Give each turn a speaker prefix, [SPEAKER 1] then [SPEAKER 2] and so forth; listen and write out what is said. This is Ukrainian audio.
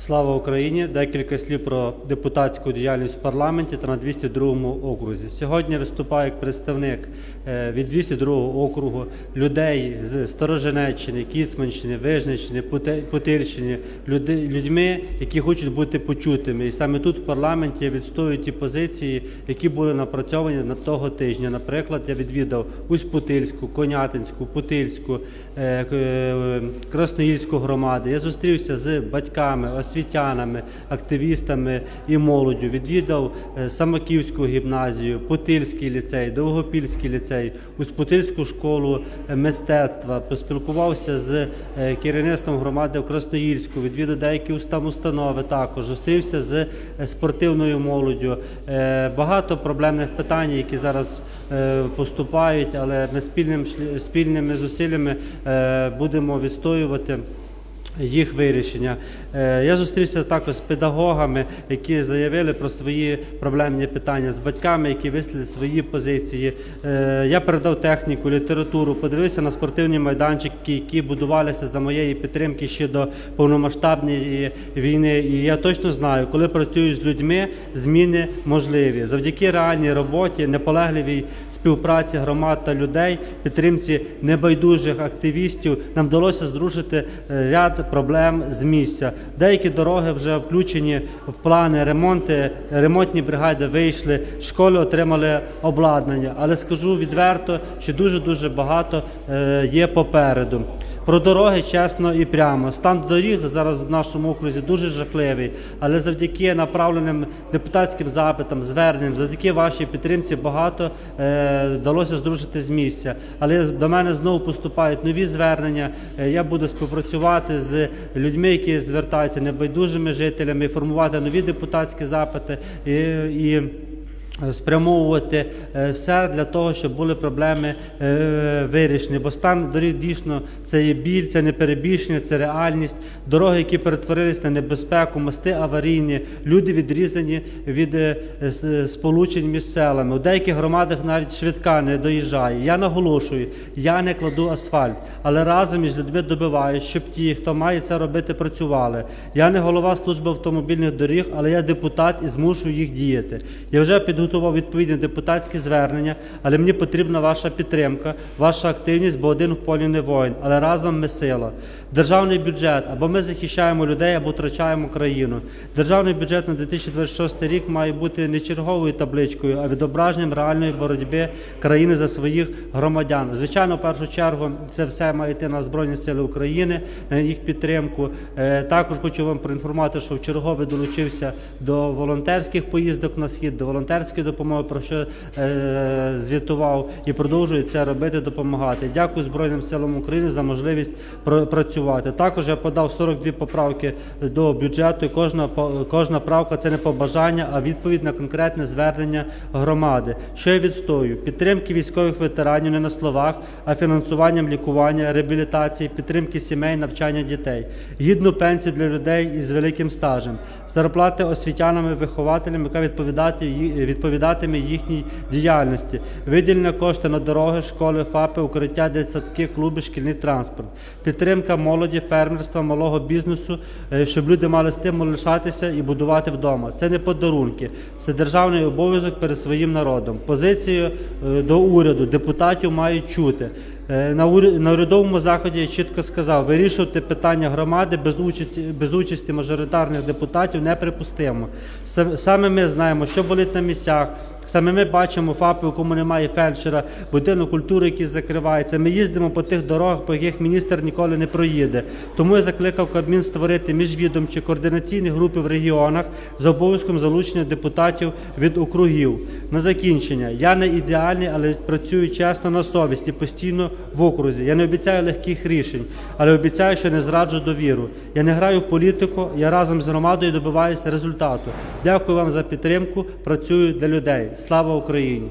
[SPEAKER 1] Слава Україні! Декілька слів про депутатську діяльність в парламенті та на 202 окрузі. Сьогодні виступаю як представник е, від 202 округу людей з Стороженеччини, Кіцманщини, Вижниччини, Путильщини, людьми, які хочуть бути почутими. І саме тут в парламенті відстоюю ті позиції, які були напрацьовані на того тижня. Наприклад, я відвідав Усть-Путильську, Конятинську, Путильську, е, е, Красноїльську громади. Я зустрівся з батьками, освітянами, активістами і молоддю. Відвідав е, Самоківську гімназію, Путильський ліцей, Довгопільський ліцей, Усть-Путильську школу е, мистецтва. Поспілкувався з е, керівництвом громади в Красноїльську, відвідав деякі устав установи також. Зустрівся з спортивною молоддю. Багато проблемних питань, які зараз поступають, але ми спільним спільними зусиллями будемо відстоювати. Їх вирішення. Е, Я зустрівся також з педагогами, які заявили про свої проблемні питання, з батьками, які висловили свої позиції. Е, Я передав техніку, літературу, подивився на спортивні майданчики, які будувалися за моєї підтримки ще до повномасштабної війни. І я точно знаю, коли працюєш з людьми, зміни можливі. Завдяки реальній роботі, наполегливій співпраці громад та людей, підтримці небайдужих активістів, нам вдалося зрушити е, проблем з місця. Деякі дороги вже включені в плани ремонти. Ремонтні бригади вийшли, школи отримали обладнання. Але скажу відверто, що дуже дуже багато е, є попереду. Про дороги чесно і прямо. Стан доріг зараз в нашому окрузі дуже жахливий, але завдяки направленим депутатським запитам, зверненням, завдяки вашій підтримці багато е, вдалося здружити з місця. Але до мене знову поступають нові звернення. Е, я буду співпрацювати з людьми, які звертаються небайдужими жителями, формувати нові депутатські запити і. і спрямовувати е, все для того, щоб були проблеми е, вирішені. Бо стан доріг дійсно це є біль, це не перебільшення, це реальність. Дороги, які перетворились на небезпеку, мости аварійні, люди відрізані від е, сполучень між селами. У деяких громадах навіть швидка не доїжджає. Я наголошую, я не кладу асфальт, але разом із людьми добиваюсь, щоб ті, хто має це робити, працювали. Я не голова служби автомобільних доріг, але я депутат і змушую їх діяти. Я вже підготував відповідні депутатські звернення, але мені потрібна ваша підтримка, ваша активність, бо один в полі не воїн, але разом ми сила. Державний бюджет або ми захищаємо людей, або втрачаємо країну. Державний бюджет на 2026 рік має бути не черговою табличкою, а відображенням реальної боротьби країни за своїх громадян. Звичайно, в першу чергу це все має йти на Збройні Сили України, на їх підтримку. Е, Також хочу вам проінформувати, що вчергове долучився до волонтерських поїздок на схід, до волонтерської допомоги, про що е, звітував і продовжую це робити, допомагати. Дякую Збройним силам України за можливість пр- працювати. Також я подав 42 поправки до бюджету. і Кожна кожна правка це не побажання, а відповідь на конкретне звернення громади. Що я відстоюю? Підтримки військових ветеранів не на словах, а фінансуванням лікування, реабілітації, підтримки сімей, навчання дітей, гідну пенсію для людей із великим стажем, зарплати освітянам і вихователям, яка відповідати ї- відповідатиме їхній діяльності, виділення кошти на дороги, школи, ФАПи, укриття, дитсадки, клуби, шкільний транспорт, підтримка молоді, фермерства, малого бізнесу, е, щоб люди мали стимул лишатися і будувати вдома. Це не подарунки, це державний обов'язок перед своїм народом. Позицію е, до уряду депутатів мають чути. Е, На уря- на урядовому заході чітко сказав, вирішувати питання громади без участі, без участі мажоритарних депутатів неприпустимо. Са- Саме ми знаємо, що болить на місцях. Саме ми бачимо ФАПи, у кому немає фельдшера, будинок культури, який закривається. Ми їздимо по тих дорогах, по яких міністр ніколи не проїде. Тому я закликав Кабмін створити міжвідомчі координаційні групи в регіонах з обов'язком залучення депутатів від округів. На закінчення я не ідеальний, але працюю чесно на совісті, постійно в окрузі. Я не обіцяю легких рішень, але обіцяю, що не зраджу довіру. Я не граю в політику, я разом з громадою добиваюся результату. Дякую вам за підтримку. Працюю для людей. Слава Україні!